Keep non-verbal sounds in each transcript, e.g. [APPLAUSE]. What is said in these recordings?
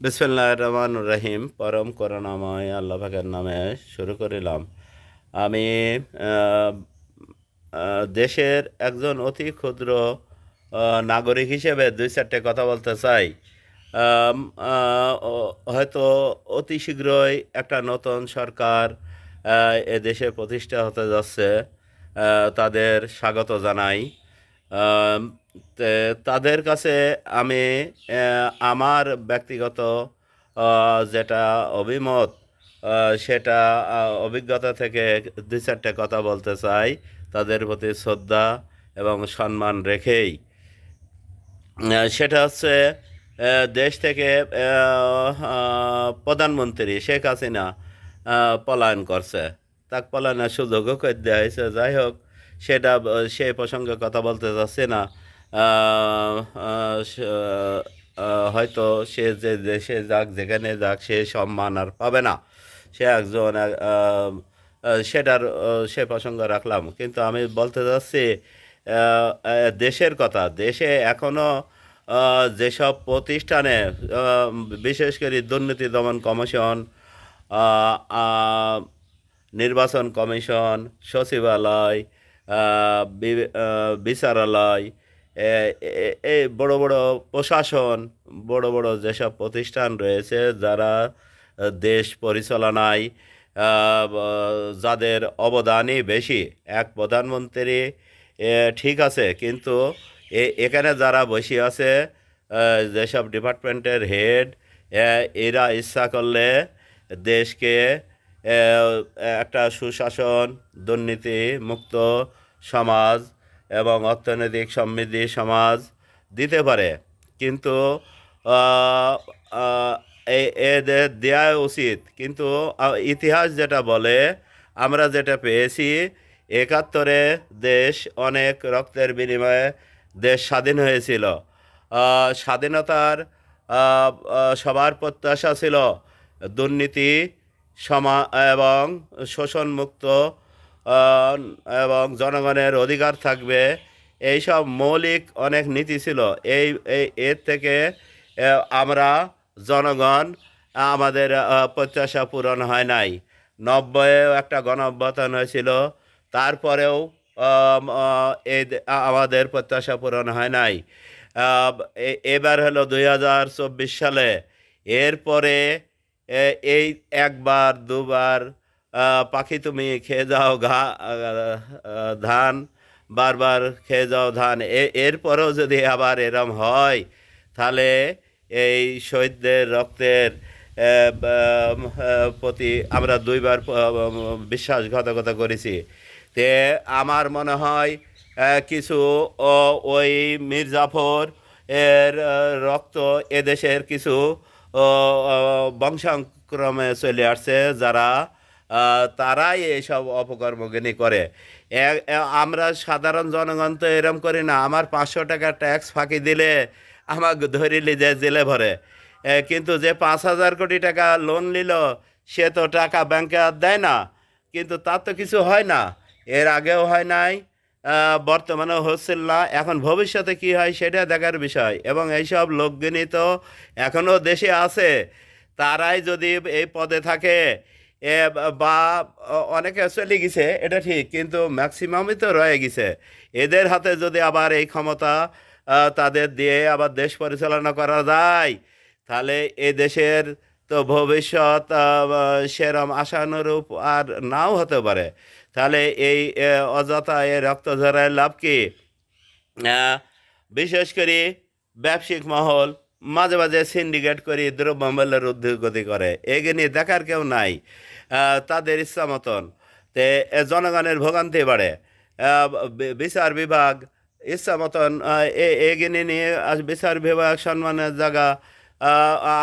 বিসমুল্লাহ রহমান রহিম, পরম করুণাময়, আল্লাহ পাকের নামে শুরু করিলাম। আমি দেশের একজন অতি ক্ষুদ্র নাগরিক হিসেবে দুই চারটে কথা বলতে চাই। হয়তো অতি শীঘ্রই একটা নতুন সরকার এ দেশে প্রতিষ্ঠা হতে যাচ্ছে। তাদের স্বাগত জানাই। তাদের কাছে আমি আমার ব্যক্তিগত যেটা অভিমত সেটা অভিজ্ঞতা থেকে দুই চারটে কথা বলতে চাই। তাদের প্রতি শ্রদ্ধা এবং সম্মান রেখেই। সেটা হচ্ছে দেশ থেকে প্রধানমন্ত্রী শেখ হাসিনা পলায়ন করছে। তাক পলায়নের সুযোগও করে দেওয়া হয়েছে। যাই হোক সেটা, সে প্রসঙ্গে কথা বলতে চাচ্ছি না। হয়তো সে যে দেশে যাক, যেখানে যাক, সে সম্মান আর পাবে না। সে একজন সেটার সে প্রসঙ্গ রাখলাম। কিন্তু আমি বলতে চাচ্ছি দেশের কথা। দেশে এখনও যেসব প্রতিষ্ঠানে বিশেষ করে দুর্নীতি দমন কমিশন নির্বাচন কমিশন, সচিবালয় বিচারালয় এই বড় বড় প্রশাসন, বড় বড় যেসব প্রতিষ্ঠান রয়েছে যারা দেশ পরিচালনায় যাদের অবদানই বেশি। এক প্রধানমন্ত্রী ঠিক আছে, কিন্তু এখানে যারা বসে আছে যেসব ডিপার্টমেন্টের হেড এরা ইচ্ছা করলে দেশকে একটা সুশাসন দুর্নীতি মুক্ত সমাজ এবং অর্থনৈতিক সমৃদ্ধি সমাজ দিতে পারে। কিন্তু এদের দেওয়া উচিত। কিন্তু ইতিহাস যেটা বলে, আমরা যেটা পেয়েছি, একাত্তরে দেশ অনেক রক্তের বিনিময়ে দেশ স্বাধীন হয়েছিল। স্বাধীনতার সবার প্রত্যাশা ছিল দুর্নীতি, সমা, এবং শোষণমুক্ত এবং জনগণের অধিকার থাকবে। এইসব মৌলিক অনেক নীতি ছিল। এই এর থেকে আমরা জনগণ আমাদের প্রত্যাশা পূরণ হয় নাই। নব্বইয়েও একটা গণ অভ্যুত্থান হয়েছিল। তারপরেও এই আমাদের প্রত্যাশা পূরণ হয় নাই। এবার হলো দুই হাজার চব্বিশ সালে। এরপরে এই একবার, দুবার পাখি তুমি খেয়ে যাও ঘা ধান, বারবার খেয়ে যাও ধান। এরপরেও যদি আবার এরম হয়, তাহলে এই শহীদদের রক্তের প্রতি আমরা দুইবার বিশ্বাসঘাতকতা করেছি। তে আমার মনে হয় কিছু ওই মীর জাফর এর রক্ত এদেশের কিছু বংশাক্রমে চলে আসছে, যারা তারাই এইসব অপকর্মগিনি করে। আমরা সাধারণ জনগণ তো এরম করি না। আমার পাঁচশো টাকা ট্যাক্স ফাঁকি দিলে আমাকে ধরিলি যে জেলে ভরে। কিন্তু যে পাঁচ হাজার কোটি টাকা লোন নিল সে তো টাকা ব্যাংকে আর দেয় না। কিন্তু তার তো কিছু হয় না। এর আগেও হয় নাই আহ, বর্তমানেও হচ্ছিল না। এখন ভবিষ্যতে কি হয় সেটা দেখার বিষয়। এবং এইসব লোকগিনি তো এখনও দেশে আছে। তারাই যদি এই পদে থাকে বা অনেকে চলে গেছে, এটা ঠিক, কিন্তু ম্যাক্সিমামই তো রয়ে গেছে। এদের হাতে যদি আবার এই ক্ষমতা তাদের দিয়ে আবার দেশ পরিচালনা করা যায়, তাহলে এ দেশের তো ভবিষ্যৎ সেরম আশানুরূপ আর নাও হতে পারে। তাহলে এই অযথা এ রক্ত ঝরায় লাভ কি? বিশেষ করে ব্যবসায়িক মহল মাঝে মাঝে সিন্ডিকেট করে, দ্রব্যমূল্যের ঊর্ধ্বগতি করে। এগে নিয়ে দেখার কেউ নাই। তাদের ইচ্ছা মতন তে জনগণের ভোগান্তি বাড়ে। বিচার বিভাগ ইচ্ছা মতন এগিয়ে নিয়ে বিচার বিভাগ সম্মানের জায়গা।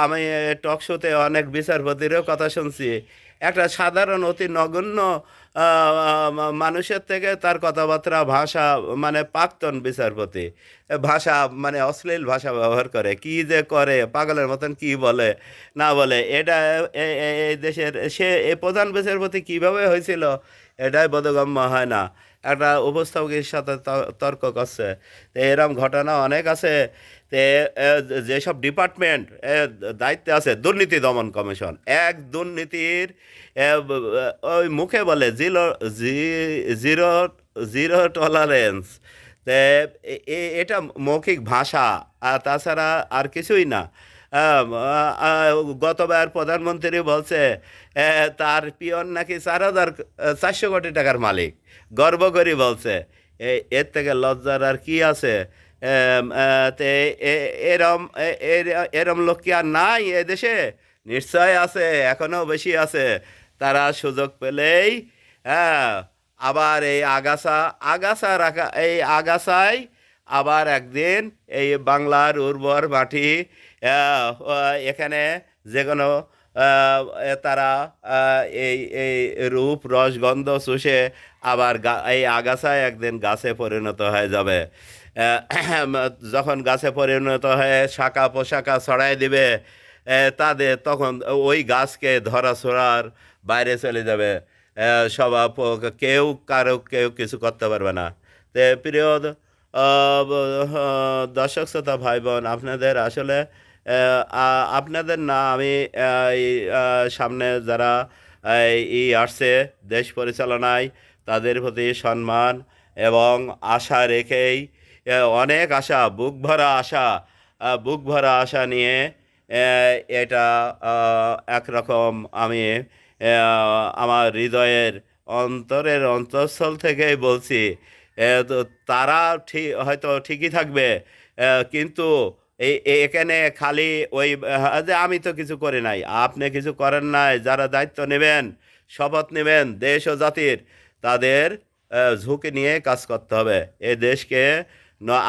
আমি টক শোতে অনেক বিচারপতিরও কথা শুনছি। একটা সাধারণ, অতি নগণ্য মানুষের থেকে তার কথাবার্তা ভাষা মানে প্রাক্তন বিচারপতি, ভাষা মানে অশ্লীল ভাষা ব্যবহার করে। কি যে করে, পাগলের মতন কি বলে, না বলে, এটা এই দেশের, সে প্রধান বিচারপতি কীভাবে হয়েছিল, এটাই বোধগম্য হয় না। একটা উপস্থাপকের সাথে তর্ক করছে। তো এরম ঘটনা অনেক আছে। তে যেসব ডিপার্টমেন্ট দায়িত্বে আছে, দুর্নীতি দমন কমিশন, এক দুর্নীতির ওই মুখে বলে জিরো জিরো জিরো টলারেন্স এটা মৌখিক ভাষা, আর তাছাড়া আর কিছুই না। গতবার প্রধানমন্ত্রী বলছে তার পিয়ন নাকি চার হাজার চারশো কোটি টাকার মালিক। গর্ব করি বলছে। এর থেকে লজ্জার আর কি আছে? তে এরম এর- এরম লোক কি আর নাই এ দেশে? নিশ্চয় আছে এখনও বেশি আছে। তারা সুযোগ পেলেই হ্যাঁ আবার এই আগাছা আগাছা রাখা, এই আগাছায় আবার একদিন এই বাংলার উর্বর মাটি এখানে যে কোনো তারা এই এই রূপ রস গন্ধ চুষে আবার এই আগাছায় একদিন গাছে পরিণত হয়ে যাবে। যখন গাছে পরিণত হয়ে শাখা পোশাকা ছড়াই দিবে তাদের তখন ওই গাছকে ধরা ছোড়ার বাইরে চলে যাবে। এ, সবা প- কেউ কারও কেউ কিছু করতে পারবে না। তে প্রিয় দর্শক শ্রোতা ভাই বোন আপনাদের আসলে আপনাদের না আমি সামনে যারা ই আসছে দেশ পরিচালনায় তাদের প্রতি সম্মান এবং আশা রেখেই অনেক আশা বুক ভরা আশা বুক ভরা আশা নিয়ে এটা একরকম আমি আমার হৃদয়ের অন্তরের অন্তঃস্থল থেকেই বলছি। তারা ঠিক হয়তো ঠিকই থাকবে। কিন্তু এই এখানে খালি ওই আহ, যে আমি তো কিছু করি নাই। আপনি কিছু করেন নাই যারা দায়িত্ব নেবেন শপথ নেবেন দেশ ও জাতির তাদের ঝুঁকি নিয়ে কাজ করতে হবে। এই দেশকে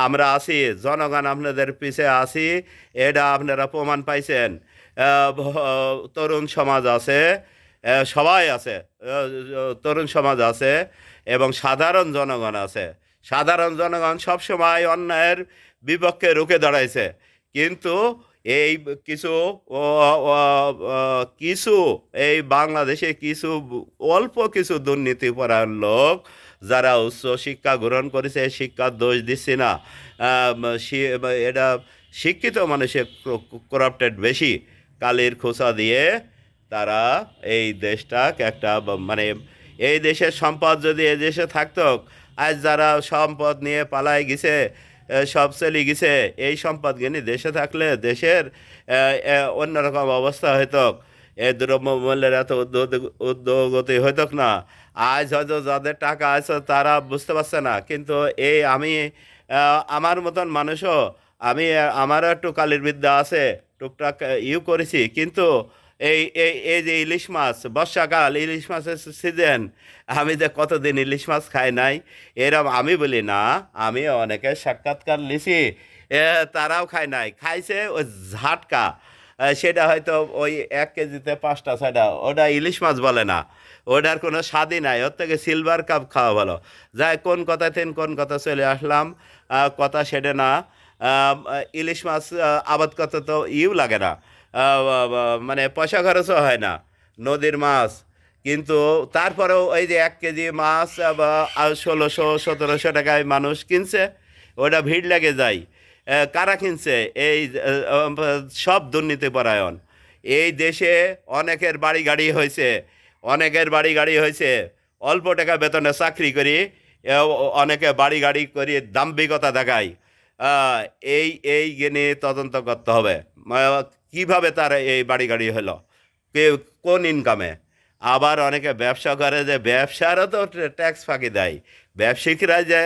আমরা আছি জনগণ আপনাদের পিছে আছি এটা আপনারা প্রমাণ পাইছেন। তরুণ সমাজ আছে। সবাই আছে। তরুণ সমাজ আছে এবং সাধারণ জনগণ আছে। সাধারণ জনগণ সবসময় অন্যায়ের বিপক্ষে রুখে দাঁড়াইছে। কিন্তু এই কিছু কিছু, এই বাংলাদেশে কিছু অল্প কিছু দুর্নীতিপরায়ণ লোক যারা উচ্চ শিক্ষা গ্রহণ করেছে শিক্ষার দোষ দিচ্ছি না। এটা শিক্ষিত মানুষের করাপ্টেড বেশি। কালির খোসা দিয়ে তারা এই দেশটাকে একটা মানে এই দেশের সম্পদ যদি এই দেশে থাকতো আজ যারা সম্পদ নিয়ে পালায় গেছে সব চলে গেছে এই সম্পদ গিনি দেশে থাকলে দেশের এ, এ, অন্যরকম অবস্থা হইতো। এই দ্রব্য মূল্যের এত উদ্যোগ- উদ্যোগতি হইতো না। আজ হয়তো যাদের টাকা আছে তারা বুঝতে পারছে না। কিন্তু এই আমি আমার মতন মানুষও আমি আমারও একটু কালির বিদ্যা আছে, টুকটাক ইউ করেছি। কিন্তু এই এই এই যে ইলিশ মাছ, বর্ষাকাল, ইলিশ মাছের সিজন আমি যে কতদিন ইলিশ মাছ খাই নাই, এরম আমি বলি না, আমি অনেকের সাক্ষাৎকার লিছি তারাও খায় নাই। খাইছে ওই ঝাটকা। সেটা হয়তো ওই এক কেজিতে পাঁচটা, ছয়টা। ওটা ইলিশ মাছ বলে না। ওটার কোনো স্বাদই নাই। ওর থেকে সিলভার কাপ খাওয়া ভালো। যাই কোন কথা থেন, কোন কথা চলে আসলাম। কথা সেটা না। ইলিশ মাছ আবাদ করতে তো ইউ লাগে না। মানে পয়সা খরচও হয় না নদীর মাছ। কিন্তু তারপরেও ওই যে এক কেজি মাছ বা ষোলোশো, সতেরোশো টাকায় মানুষ কিনছে। ওটা ভিড় লেগে যায়। কারা কিনছে? এই সব দুর্নীতিপরায়ণ এই দেশে অনেকের বাড়ি গাড়ি হয়েছে, অনেকের বাড়ি গাড়ি হয়েছে। অল্প টাকা বেতনে চাকরি করি অনেকে বাড়ি গাড়ি করি, দাম্ভিকতা দেখায় এই এই গেনে তদন্ত করতে হবে। কীভাবে তার এই বাড়ি গাড়ি হলো? কে, কোন ইনকামে আবার অনেকে ব্যবসা করে যে ব্যবসারও তো ট্যাক্স ফাঁকি দেয়। ব্যবসায়িকরা যে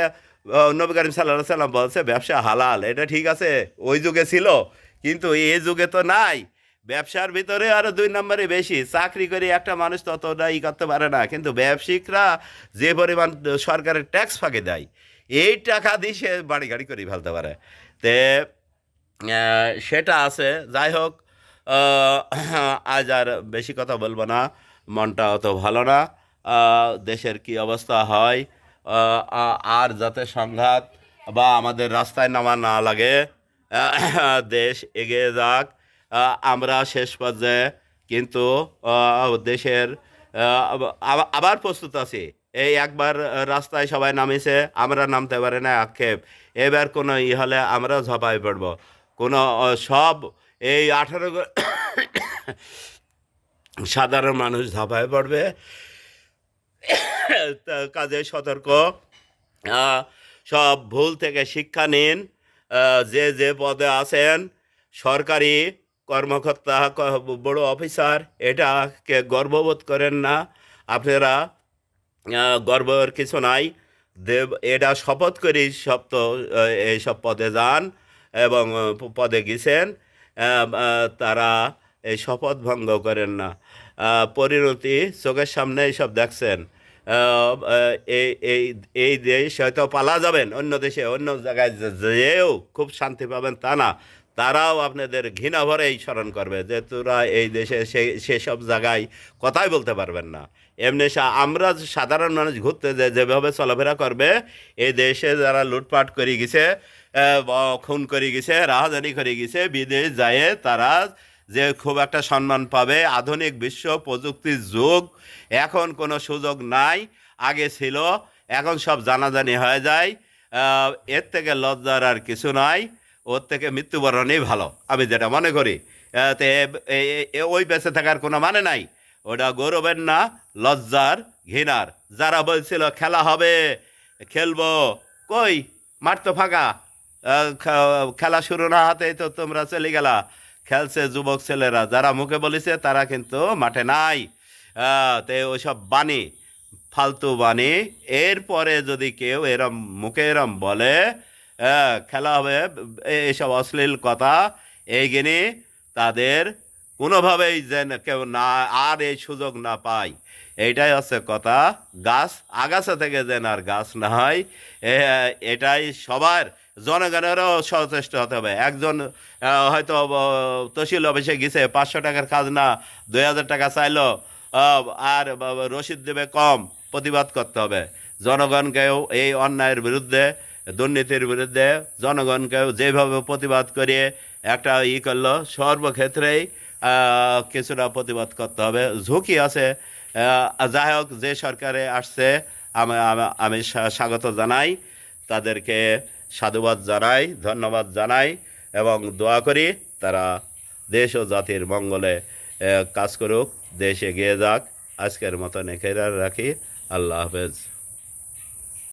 নবী করিম সাল্লাহ সাল্লাম বলছে, ব্যবসা হালাল, এটা ঠিক আছে, ওই যুগে ছিল, কিন্তু এই যুগে তো নাই। ব্যবসার ভিতরে আরও দুই নম্বরে বেশি, চাকরি করে একটা মানুষ ততটা ই করতে পারে না, কিন্তু ব্যবসায়িকরা যে পরিমাণ সরকারের ট্যাক্স ফাঁকে দেয়, এই টাকা দিয়ে সে বাড়ি গাড়ি করে ফেলতে পারে। তে সেটা আছে, যাই হোক আজ আর বেশি কথা বলব না, মনটা অত ভালো না দেশের কি অবস্থা হয় আর যাতে সংঘাত বা আমাদের রাস্তায় নামা না লাগে দেশ এগিয়ে যাক। আমরা শেষ পর্যায়ে কিন্তু দেশের আবার প্রস্তুত আছি। এই একবার রাস্তায় সবাই নামিছে, আমরা নামতে পারি না আক্ষেপ। এবার কোনো ই হলে আমরা ঝাঁপাই পড়ব। কোনো সব এই আঠারো [COUGHS] সাধারণ মানুষ ধাপায় পড়বে। [COUGHS] কাজে সতর্ক। সব ভুল থেকে শিক্ষা নিন। যে যে পদে আছেন সরকারি কর্মকর্তা বড় অফিসার এটাকে গর্ববোধ করেন না। আপনারা গর্বের কিছু নাই। দেব এটা শপথ করি সব তো আহ, এইসব পদে যান এবং পদে গেছেন। তারা এই শপথ ভঙ্গ করেন না। পরিণতি চোখের সামনে সব দেখছেন। এই এই এই দেশ হয়তো পালা যাবেন অন্য দেশে, অন্য জায়গায় যে- যেও খুব শান্তি পাবেন তা না। তারাও আপনাদের ঘৃণা ভরেই স্মরণ করবে যে, তোরা এই দেশে সে, সেসব জায়গায় কথাই বলতে পারবেন না। এমনি আমরা সাধারণ মানুষ ঘুরতে যে, যেভাবে চলাফেরা করবে, এই দেশে যারা লুটপাট করে গেছে খুন করে গেছে, রাহাজানি করে গেছে, বিদেশ যায় তারা যে খুব একটা সম্মান পাবে। আধুনিক বিশ্ব প্রযুক্তির যুগ। এখন কোনো সুযোগ নাই, আগে ছিল, এখন সব জানাজানি হয়ে যায়। এর থেকে লজ্জার আর কিছু নাই, ওর থেকে মৃত্যুবরণই ভালো, আমি যেটা মনে করি। ওই বেঁচে থাকার কোনো মানে নাই। ওটা গৌরবের না, লজ্জার, ঘৃণার। যারা বলছিল, খেলা হবে, খেলব, কই? মাঠ তো ফাঁকা। খেলা শুরু না হাতেই তো তোমরা চলে গেলা। খেলছে যুবক ছেলেরা, যারা মুখে বলেছে তারা কিন্তু মাঠে নাই। তো ওইসব বাণী, ফালতু বাণী। এরপরে যদি কেউ এরম, মুখে এরম বলে খেলা হবে এইসব অশ্লীল কথা এইখানে তাদের কোনোভাবেই যেন কেউ না, আর এই সুযোগ না পায়। এইটাই হচ্ছে কথা। গাছ, আগাছা থেকে যেন আর গাছ না হয় এটাই সবার জনগণেরও সচেষ্ট হতে হবে। একজন হয়তো তহসিল অফিসে গেছে, পাঁচশো টাকার কাজ না দুই হাজার টাকা চাইলো আর রসিদ দেবে কম, প্রতিবাদ করতে হবে। জনগণকেও এই অন্যায়ের বিরুদ্ধে, দুর্নীতির বিরুদ্ধে জনগণকেও যেভাবে প্রতিবাদ করিয়ে একটা ই করল, সর্বক্ষেত্রেই কিছুটা প্রতিবাদ করতে হবে। ঝুঁকি আছে যাই হোক, যে সরকারে আসছে, আমি, আমি- আমি স্বা- স্বাগত জানাই তাদেরকে। সাধুবাদ জানাই, ধন্যবাদ জানাই এবং দোয়া করি তারা দেশ ও জাতির মঙ্গলে কাজ করুক, দেশ এগিয়ে যাক। আজকের মতন এখেরা রাখি। আল্লাহ হাফেজ।